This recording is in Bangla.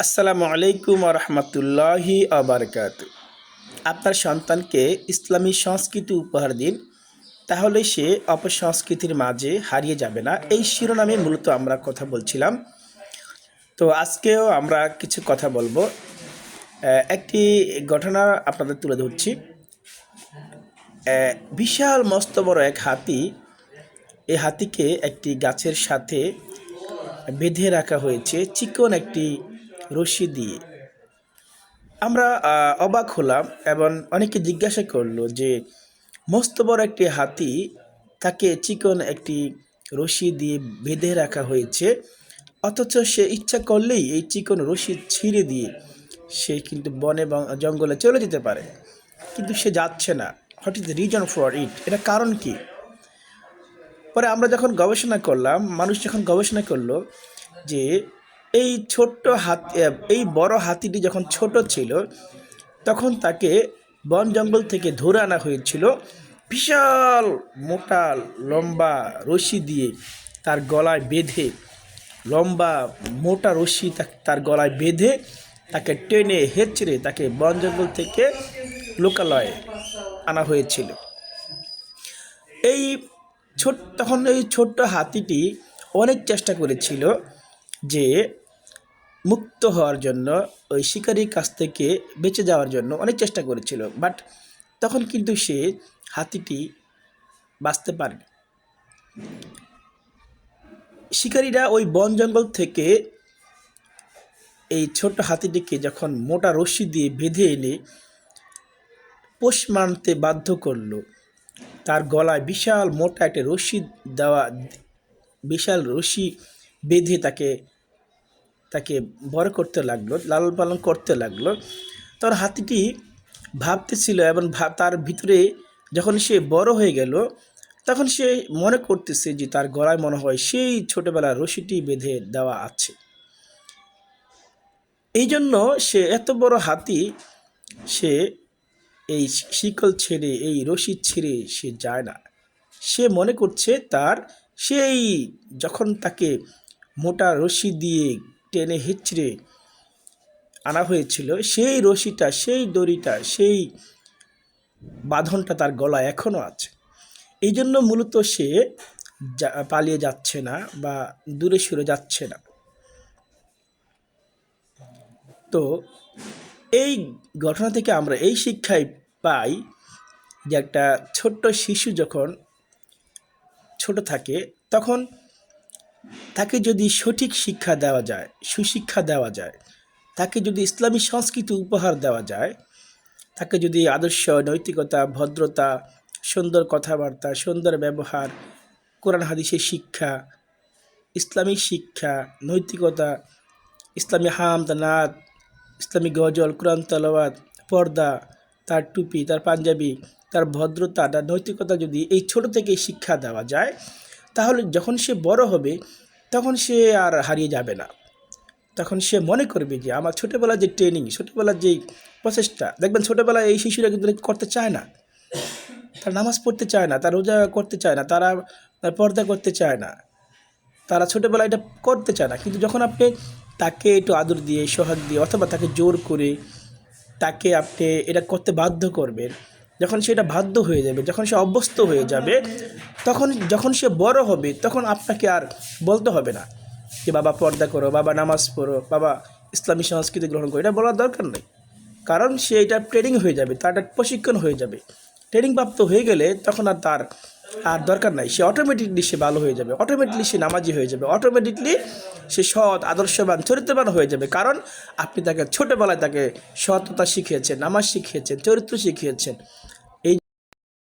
আসসালামু আলাইকুম রহমতুল্লাহি আবরকাত আপনার সন্তানকে ইসলামী সংস্কৃতি উপহার দিন, তাহলে সে অপসংস্কৃতির মাঝে হারিয়ে যাবে না। এই শিরোনামে মূলত আমরা কথা বলছিলাম। তো আজকেও আমরা কিছু কথা বলব। একটি ঘটনা আপনাদের তুলে ধরছি। বিশাল, মস্ত বড় এক হাতি, এই হাতিকে একটি গাছের সাথে বেঁধে রাখা হয়েছে। চিকন একটি রশি দিয়ে। আমরা অবাক হলাম এবং অনেকে জিজ্ঞাসা করল যে, মস্ত বড় একটি হাতি তাকে চিকন একটি রশি দিয়ে বেঁধে রাখা হয়েছে, অথচ সে ইচ্ছা করলেই এই চিকন রশি ছিঁড়ে দিয়ে সে কিন্তু বনে জঙ্গলে চলে যেতে পারে। কিন্তু সে যাচ্ছে না। What is the reason for it এটা কারণ কি? পরে আমরা যখন গবেষণা করলাম, মানুষ যখন গবেষণা করল যে এই ছোট্ট হাতি এই বড় হাতিটি যখন ছোট ছিল, তখন তাকে বন জঙ্গল থেকে ধরে আনা হয়েছিল। বিশাল, মোটা, লম্বা রশি দিয়ে তার গলায় বেঁধে, লম্বা, মোটা রশি তার গলায় বেঁধে তাকে টেনে হেঁচড়ে তাকে বন জঙ্গল থেকে লোকালয়ে আনা হয়েছিল। এই ছোট, তখন এই ছোট্ট হাতিটি অনেক চেষ্টা করেছিল যে মুক্ত হওয়ার জন্য, ওই শিকারির কাছ থেকে বেঁচে যাওয়ার জন্য অনেক চেষ্টা করেছিল, বাট তখন কিন্তু সে হাতিটি বাঁচতে পারেনি। শিকারীরা ওই বন জঙ্গল থেকে এই ছোট্ট হাতিটিকে যখন মোটা রশ্মি দিয়ে বেঁধে এনে পোষ মানতে বাধ্য করল, তার গলায় বিশাল মোটা একটা রশ্মি দেওয়া, বিশাল রশি বেঁধে তাকে তাকে বড় করতে লাগল, লালন পালন করতে লাগল। তার হাতিটি ভাবতেছিল এবং তার ভিতরে যখন সে বড় হয়ে গেল, তখন সে মনে করতেছে যে তার গলায় মনে হয় সেই ছোটোবেলার রশিটি বেঁধে দেওয়া আছে। এই জন্য সে এত বড় হাতি, সে এই শিকল ছেড়ে, এই রশি ছেড়ে সে যায় না। সে মনে করছে তার সেই, যখন তাকে মোটা রশি দিয়ে টেনে হিচড়ে আনা হয়েছিল। সেই রশিটা, সেই দড়িটা, সেই বাঁধনটা তার গলায় এখনও আছে। এই জন্য মূলত সে পালিয়ে যাচ্ছে না বা দূরে সরে যাচ্ছে না। তো এই ঘটনা থেকে আমরা এই শিক্ষাই পাই যে একটা ছোট্ট শিশু যখন ছোট থাকে, তখন তাকে যদি সঠিক শিক্ষা দেওয়া যায়, সুশিক্ষা দেওয়া যায়, তাকে যদি ইসলামী সংস্কৃতি উপহার দেওয়া যায়, তাকে যদি আদর্শ, নৈতিকতা, ভদ্রতা, সুন্দর কথাবার্তা, সুন্দর ব্যবহার, কোরআন হাদিসের শিক্ষা, ইসলামী শিক্ষা, নৈতিকতা, ইসলামী হামদ নাদ ইসলামী গজল, কোরআন তালাওয়াত, পর্দা, তার টুপি, তার পাঞ্জাবি, তার ভদ্রতা, তার নৈতিকতা যদি এই ছোট থেকে শিক্ষা দেওয়া যায় তাহলে যখন সে বড় হবে, তখন সে আর হারিয়ে যাবে না। তখন সে মনে করবে যে, আমার ছোটোবেলার যে ট্রেনিং ছোটোবেলার যে প্রচেষ্টা, দেখবেন ছোটোবেলায় এই শিশুরা কিন্তু করতে চায় না। তারা নামাজ পড়তে চায় না, তারা রোজা করতে চায় না, তারা পর্দা করতে চায় না। তারা ছোটোবেলায় এটা করতে চায় না। কিন্তু যখন আপনি তাকে একটু আদর দিয়ে, সোহাগ দিয়ে, অথবা তাকে জোর করে তাকে আপনি এটা করতে বাধ্য করবেন যখন সেটা বাধ্য হয়ে যাবে, যখন সে অভ্যস্ত হয়ে যাবে, তখন, যখন সে বড় হবে, তখন আপনাকে আর বলতে হবে না যে, বাবা, পর্দা করো, বাবা, নামাজ পড়ো, বাবা, ইসলামী সংস্কৃতি গ্রহণ করো। এটা বলার দরকার নেই। কারণ সে এটা ট্রেনিং হয়ে যাবে, তার একটা প্রশিক্ষণ হয়ে যাবে। ট্রেনিং প্রাপ্ত হয়ে গেলে তখন আর তার আর দরকার নাই। সে অটোমেটিকলি সে ভালো হয়ে যাবে অটোমেটিকলি সে নামাজি হয়ে যাবে অটোমেটিকলি সে সৎ, আদর্শবান, চরিত্রবান হয়ে যাবে। কারণ আপনি তাকে ছোটোবেলায় তাকে সততা শিখিয়েছেন, নামাজ শিখিয়েছেন, চরিত্র শিখিয়েছেন।